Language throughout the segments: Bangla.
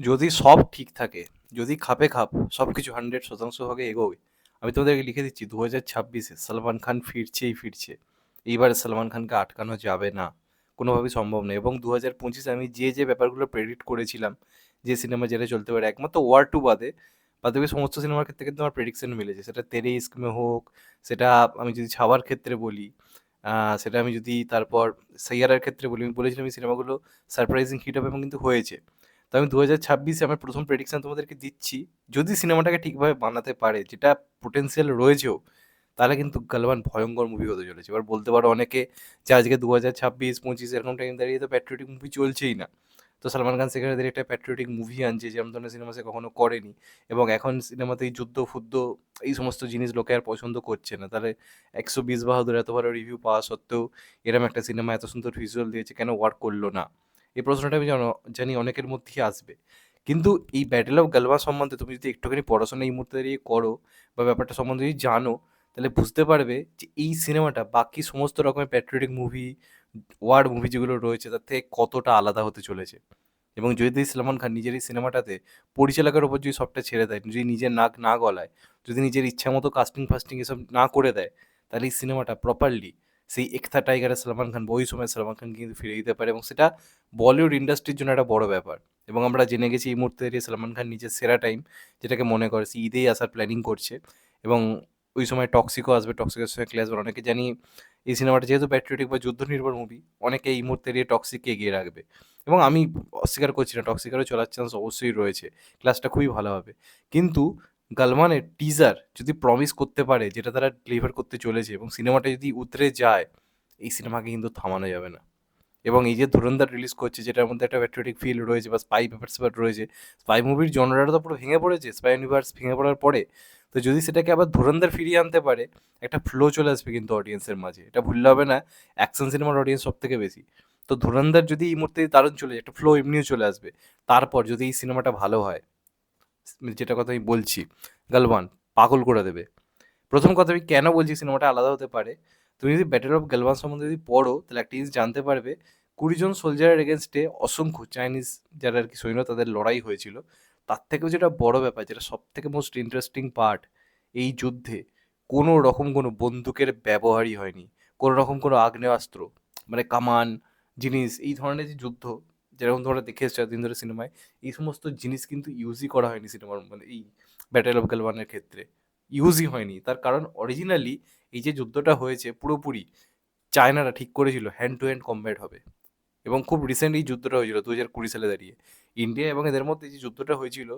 যদি সব ঠিক থাকে, যদি খাপে খাপ সবকিছু 100% ভাবে এগোয়, আমি তোমাদেরকে লিখে দিচ্ছি দু হাজার ছাব্বিশে সালমান খান ফিরছেই ফিরছে। এইবারে সালমান খানকে আটকানো যাবে না। কোনোভাবেই সম্ভব নয় এবং 2025 এ আমি যে, যে ব্যাপারগুলো প্রেডিক্ট করেছিলাম, যে সিনেমা যেটা চলতে পারে একমাত্র 'ওয়ার টু বাদে, বাদবাকি সমস্ত সিনেমার ক্ষেত্রে কিন্তু আমার প্রেডিকশন মিলেছে। সেটা 'তেরে ইস্ক মে' হোক, সেটা আমি যদি 'ছাওয়ার' ক্ষেত্রে বলি, সেটা আমি যদি তারপর 'সাইয়ারার' ক্ষেত্রে বলি, আমি বলেছিলাম এই সিনেমাগুলো সারপ্রাইজিং হিট হবে এবং কিন্তু হয়েছে। তো আমি 2026 এ আমার প্রথম প্রেডিকশন তোমাদেরকে দিচ্ছি। যদি সিনেমাটাকে ঠিকভাবে বানাতে পারে, যেটা পোটেনশিয়াল রয়েছেও, তাহলে কিন্তু গালবান ভয়ঙ্কর মুভি হতে চলেছে। এবার বলতে পারো অনেকে যে আজকে 2026, 25 এরকম টাইম দাঁড়িয়ে তো প্যাট্রিয়টিক মুভি চলছেই না। তো সালমান খান সেখানে একটা প্যাট্রিয়টিক মুভি আনছে, যেরকম ধরনের সিনেমা সে কখনো করেনি এবং এখন সিনেমাতে এই যুদ্ধ-ফুদ্ধ এই সমস্ত জিনিস লোকে আর পছন্দ করছে না। তাহলে ১২০ বাহাদুর এত ভালো রিভিউ পাওয়া সত্ত্বেও এরকম একটা সিনেমা এত সুন্দর ভিজুয়াল দিয়েছে, কেন ওয়ার্ক করল না? এই প্রশ্নটা আমি জন অনেকের মধ্যেই আসবে। কিন্তু এই ব্যাটেল অফ গালওয়ান' সম্বন্ধে তুমি যদি একটুখানি পড়াশোনা এই মুহূর্তে দাঁড়িয়ে করো বা ব্যাপারটা সম্বন্ধে যদি জানো, তাহলে বুঝতে পারবে যে এই সিনেমাটা বাকি সমস্ত রকমের প্যাট্রিয়টিক মুভি, ওয়ার মুভি যেগুলো রয়েছে তার থেকে কতটা আলাদা হতে চলেছে। এবং যদি সালমান খান নিজের এই সিনেমাটাতে পরিচালকের ওপর যদি সবটা ছেড়ে দেয়, যদি নিজের নাক না গলায়, যদি নিজের ইচ্ছামতো কাস্টিং-ফাস্টিং এসব না করে দেয়, তাহলে এই সিনেমাটা প্রপারলি সেই 'একতা টাইগারে সালমান খান ওই সময়ের সালমান খান কিন্তু ফিরিয়ে দিতে পারে এবং সেটা বলিউড ইন্ডাস্ট্রির জন্য একটা বড় ব্যাপার। এবং আমরা জেনে গেছি এই মুহূর্তে দাঁড়িয়ে সালমান খান নিজের সেরা টাইম, যেটাকে মনে করে সে ঈদেই আসার প্ল্যানিং করছে এবং ওই সময় 'টক্সিকও' আসবে, 'টক্সিকের' সঙ্গে ক্লাস। অনেকে জানি এই সিনেমাটা যেহেতু প্যাট্রিয়টিক বা যুদ্ধ নির্ভর মুভি, অনেকে এই মুহূর্তে দাঁড়িয়ে 'টক্সিককে' এগিয়ে রাখবে এবং আমি অস্বীকার করছি না টক্সিকারও চলার চান্স অবশ্যই রয়েছে। ক্লাসটা খুবই ভালো হবে। কিন্তু 'গালওয়ানের' টিজার যদি প্রমিস করতে পারে যেটা তারা ডেলিভার করতে চলেছে এবং সিনেমাটা যদি উতরে যায়, এই সিনেমাকে কিন্তু থামানো যাবে না। এবং এই যে 'ধুরন্ধর' রিলিজ করছে যেটার মধ্যে একটা প্যাট্রিয়টিক ফিল রয়েছে বা স্পাই ব্যাপার-স্যাপার রয়েছে। স্পাই মুভির জনরাটা তো পুরো ভেঙে পড়েছে স্পাই ইউনিভার্স ভেঙে পড়ার পরে। তো যদি সেটাকে আবার 'ধুরন্ধর' ফিরিয়ে আনতে পারে, একটা ফ্লো চলে আসবে কিন্তু অডিয়েন্সের মাঝে। এটা ভুললে হবে না, অ্যাকশন সিনেমার অডিয়েন্স সব থেকে বেশি। তো 'ধুরন্ধর' যদি এই মুহূর্তে দারুণ চলে যায়, একটা ফ্লো এমনিও চলে আসবে। তারপর যদি এই সিনেমাটা ভালো হয়, যেটার কথা আমি বলছি, 'গালওয়ান' পাগল করে দেবে। প্রথম কথা আমি কেন বলছি সিনেমাটা আলাদা হতে পারে, তুমি যদি 'ব্যাটল অফ গালওয়ান' সম্বন্ধে যদি পড়ো, তাহলে একটা জিনিস জানতে পারবে, ২০ জন সোলজারের এগেইনস্টে অসংখ্য চাইনিজ যারা আর কি সৈন্য তাদের লড়াই হয়েছিল। তার থেকেও যেটা বড় ব্যাপার, যেটা সব থেকে মোস্ট ইন্টারেস্টিং পার্ট, এই যুদ্ধে কোনো রকম কোনো বন্দুকের ব্যবহারই হয়নি। কোনো রকম কোনো আগ্নেয়াস্ত্র, মানে কামান, জিনিস, এই ধরনের যে যুদ্ধ, যেরকম তোমরা দেখে এসেছ এতদিন ধরে সিনেমায়, এই সমস্ত জিনিস কিন্তু ইউজই করা হয়নি সিনেমার মানে এই 'ব্যাটল অফ গালওয়ানের' ক্ষেত্রে। ইউজই হয়নি। তার কারণ অরিজিনালি এই যে যুদ্ধটা হয়েছে পুরোপুরি চায়নারা ঠিক করেছিল হ্যান্ড টু হ্যান্ড কমব্যাট হবে এবং খুব রিসেন্ট এই যুদ্ধটা হয়েছিল ২০২০ সালে দাঁড়িয়ে। ইন্ডিয়া এবং এদের মধ্যে যে যুদ্ধটা হয়েছিল,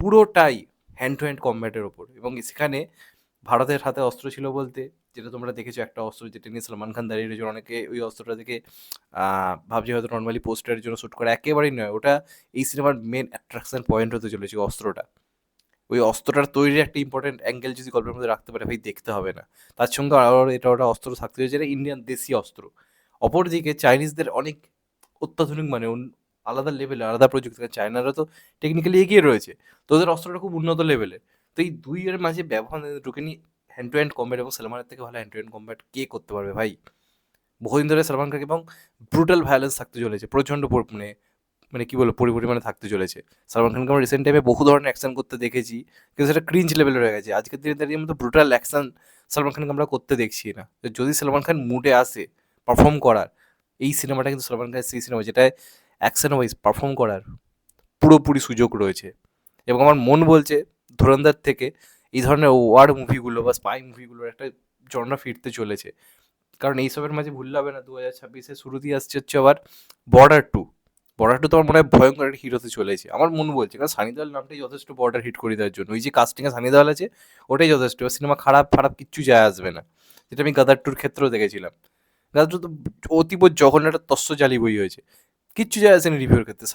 পুরোটাই হ্যান্ড টু হ্যান্ড কমব্যাটের ওপর এবং সেখানে ভারতের হাতে অস্ত্র ছিল বলতে, যেটা তোমরা দেখেছ একটা অস্ত্র যেটা নিয়ে সালমান খান দাঁড়িয়ে রয়েছে। অনেকে ওই অস্ত্রটা দেখে ভাবছে হয়তো নর্মালি পোস্টারের জন্য শ্যুট করা, একেবারেই নয়। ওটা এই সিনেমার মেন অ্যাট্রাকশন পয়েন্ট হতে চলেছে অস্ত্রটা। ওই অস্ত্রটার তৈরির একটা ইম্পর্টেন্ট অ্যাঙ্গেল যদি গল্পের মধ্যে রাখতে পারে, ভাই দেখতে হবে না। তার সঙ্গে আরও এটা ওটা অস্ত্র থাকতে হয়েছে, যেটা ইন্ডিয়ান দেশি অস্ত্র। অপরদিকে চাইনিজদের অনেক অত্যাধুনিক মানে আলাদা লেভেলে আলাদা প্রযুক্তি। চায়নারা তো টেকনিক্যালি এগিয়ে রয়েছে। তো ওদের অস্ত্রটা খুব উন্নত লেভেলের। তো এই ২ এর মাঝে ব্যবধান ঢুকে নিয়ে হ্যান্ড টু হ্যান্ড কমব্যাট এবং সালমানের থেকে ভালো হ্যান্ড টু হ্যান্ড কমব্যাট কে করতে পারবে ভাই? বহুদিন ধরে সালমান খান এবং ব্রুটাল ভায়োলেন্স থাকতে চলেছে। প্রচণ্ড পর মানে মানে কী বলব পরিমাণে থাকতে চলেছে। সালমান খানকে আমরা রিসেন্ট টাইমে বহু ধরনের অ্যাকশন করতে দেখেছি। কিন্তু সেটা ক্রিঞ্জ লেভেলের হয়ে গেছে। আজকের দিনে দাঁড়িয়ে মতো ব্রুটাল অ্যাকশন সালমান খানকে আমরা করতে দেখছি না। যদি সালমান খান মুডে আসে পারফর্ম করার, এই সিনেমাটা কিন্তু সালমান খানের সেই সিনেমা যেটায় অ্যাকশন ওয়াইজ পারফর্ম করার পুরোপুরি সুযোগ রয়েছে এবং আমার মন বলছে 'ধুরন্ধর' থেকে এই ধরনের ওয়ার মুভিগুলো বা স্পাই মুভিগুলোর একটা জনরা ফিরতে চলেছে। কারণ এইসবের মাঝে ভুললে হবে না ২০২৬ এর শুরুতেই আসছে হচ্ছে আবার 'বর্ডার টু 'বর্ডার টু তো আমার মনে হয় ভয়ঙ্কর একটা হিট হতে চলেছে। আমার মন বলছে কারণ সানি দেওয়াল নামটাই যথেষ্ট বর্ডার হিট করে দেওয়ার জন্য। ওই যে কাস্টিংয়ে সানি দেওয়াল আছে, ওটাই যথেষ্ট। সিনেমা খারাপ-ফারাপ কিচ্ছু যায় আসবে না। যেটা আমি 'গাদার টুর ক্ষেত্রেও দেখেছিলাম। 'গাদার টু তো অতীব জঘন্য একটা তস্য-জালি বই হয়েছে। কিচ্ছু যায় আসেনি রিভিউর ক্ষেত্রে।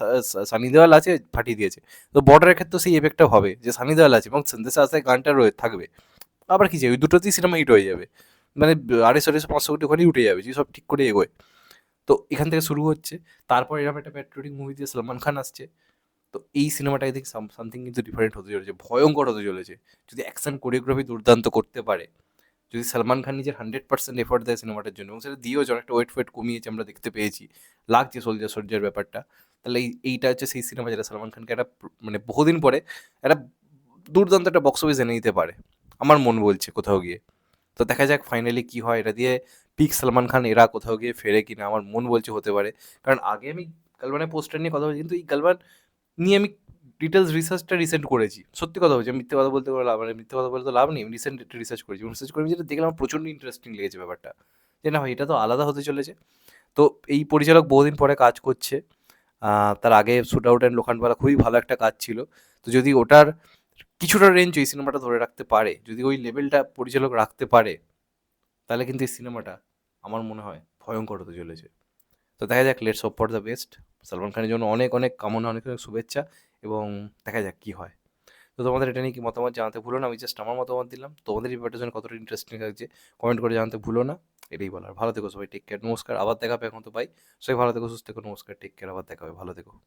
সানি দেওয়াল আছে, ফাটিয়ে দিয়েছে। তো 'বর্ডারের' ক্ষেত্রেও সেই এফেক্টটা হবে যে সানি দেওয়াল আছে এবং 'সন্দেশে আসায়' গানটা রয়ে থাকবে। আবার কি চাই? ওই দুটোতেই সিনেমা হিট হয়ে যাবে। মানে ২৫০-৫০০ কোটি ওখানেই উঠে যাবে যে সব ঠিক করে এগোয়। তো এখান থেকে শুরু হচ্ছে। তারপর এরকম একটা প্যাট্রিয়টিক মুভি দিয়ে সালমান খান আসছে। তো এই সিনেমাটা আই সামথিং কিন্তু ডিফারেন্ট হতে চলেছে। ভয়ঙ্কর হতে চলেছে। যদি অ্যাকশন কোরিওগ্রাফি দুর্দান্ত করতে পারে, যদি সালমান খান নিজের 100% এফোর্ট দেয় সিনেমাটার জন্য এবং সেটা দিয়েওছে অনেকটা ওয়েট ফোয়েট কমিয়েছে আমরা দেখতে পেয়েছি। লাগছে সোলজার-সোলজার ব্যাপারটা। তাহলে এই, এইটা হচ্ছে সেই সিনেমা যেটা সালমান খানকে একটা মানে বহুদিন পরে একটা দুর্দান্ত একটা বক্স অফিস এনে দিতে পারে, আমার মন বলছে কোথাও গিয়ে তো দেখা যাক ফাইনালি কি হয়, এটা দিয়ে পিক সালমান খান এরা কোথাও গিয়ে ফেরে কিনা, আমার মন বলছে হতে পারে কারণ আগে আমি গালবানের পোস্টার নিয়ে কথা বলছি, কিন্তু এই গালবান নিয়ে আমি ডিটেলস রিসার্চটা রিসেন্ট করেছি। সত্যি কথা বলছি, মিথ্যে কথা বলতে লাভ মানে মিথ্যে কথা বলতে তো লাভ নেই রিসেন্ট একটা রিসার্চ করেছি। রিসার্চ করে যেটা দেখলাম প্রচণ্ড ইন্টারেস্টিং লেগেছে ব্যাপারটা। যে না এটা তো আলাদা হতে চলেছে। তো এই পরিচালক বহুদিন পরে কাজ করছে। তার আগে শুট আউট অ্যান্ড লোখানপালা খুবই ভালো একটা কাজ ছিল। তো যদি ওটার কিছুটা রেঞ্জ ওই সিনেমাটা ধরে রাখতে পারে, যদি ওই লেভেলটা পরিচালক রাখতে পারে, তাহলে কিন্তু এই সিনেমাটা আমার মনে হয় ভয়ঙ্কর হতে চলেছে। তো দেখা যাক let's hope for the best Salman খানের জন্য অনেক অনেক কামনা, অনেক অনেক শুভেচ্ছা। এবং দেখা যাক কী হয়। তো তোমাদের এটা নিয়ে কি মতামত জানাতে ভুলো না? আমি জাস্ট আমার মতামত দিলাম। তোমাদের এই ব্যাপারটা কতটা ইন্টারেস্টিং লাগছে কমেন্ট করে জানাতে ভুলো না। এটাই বলার। ভালো থেকো সবাই টেক কেয়ার নমস্কার। আবার দেখাবে এখন তো বাই সবাই ভালো থেকো, সুস্থ থেকো। নমস্কার। টেক কেয়ার আবার দেখাবে। ভালো থেকো।